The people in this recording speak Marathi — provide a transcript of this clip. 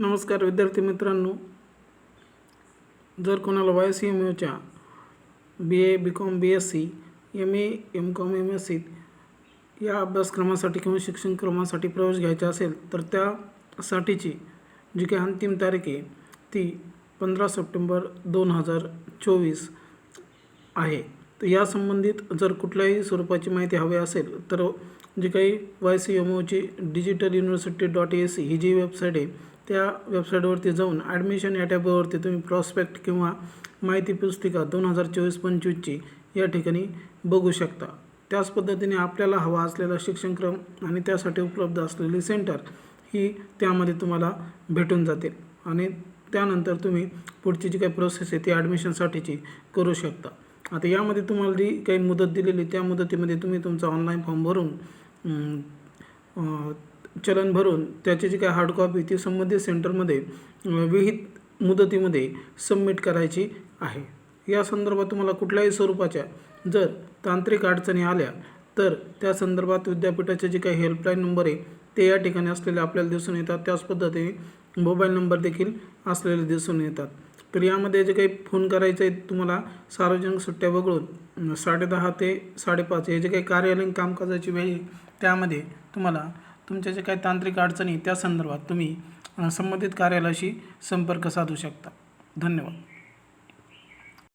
नमस्कार विद्यार्थी मित्रांनो. जर कोणाला Y C M यूच्या B A B com B S C M A M com M S C या अभ्यासक्रमासाठी किंवा शिक्षणक्रमासाठी प्रवेश घ्यायचा असेल तर त्यासाठीची जी काही अंतिम तारीख आहे ती पंधरा सप्टेंबर दोन हजार चोवीस आहे. तर या संबंधित जर कुठल्याही स्वरूपाची माहिती हवी असेल तर जी काही Y C M ओची digital university dot A C ही जी वेबसाईट आहे त्या वेबसाईटवरती जाऊन ॲडमिशन या टॅबवरती तुम्ही प्रॉस्पेक्ट किंवा माहिती पुस्तिका दोन हजार चोवीस पंचवीसची या ठिकाणी बघू शकता. त्याच पद्धतीने आपल्याला हवा असलेला शिक्षणक्रम आणि त्यासाठी उपलब्ध असलेली सेंटर ही त्यामध्ये तुम्हाला भेटून जातील. आणि त्यानंतर तुम्ही पुढची जी काही प्रोसेस आहे ती ॲडमिशनसाठीची करू शकता. आता यामध्ये तुम्हाला जी काही मुदत दिलेली त्या मुदतीमध्ये तुम्ही तुमचा ऑनलाईन फॉर्म भरून चलन भरून त्याची जी काही हार्ड कॉपी ती संबंधित सेंटरमध्ये विहित मुदतीमध्ये सबमिट करायची आहे. या संदर्भात तुम्हाला कुठल्याही स्वरूपाच्या जर तांत्रिक अडचणी आल्या तर त्या संदर्भात विद्यापीठाचे जे काही हेल्पलाईन नंबर आहे ते या ठिकाणी असलेले आपल्याला दिसून येतात. त्याच पद्धतीने मोबाईल नंबर देखील असलेले दिसून येतात. तर यामध्ये जे काही फोन करायचे आहे तुम्हाला सार्वजनिक सुट्ट्या वगळून साडेदहा ते साडेपाच हे जे काही कार्यालयीन कामकाजाची वेळ आहे त्यामध्ये तुम्हाला तुमच्या जे काही तांत्रिक अडचणी त्या संदर्भात तुम्ही संबंधित कार्यालयाशी संपर्क साधू शकता. धन्यवाद.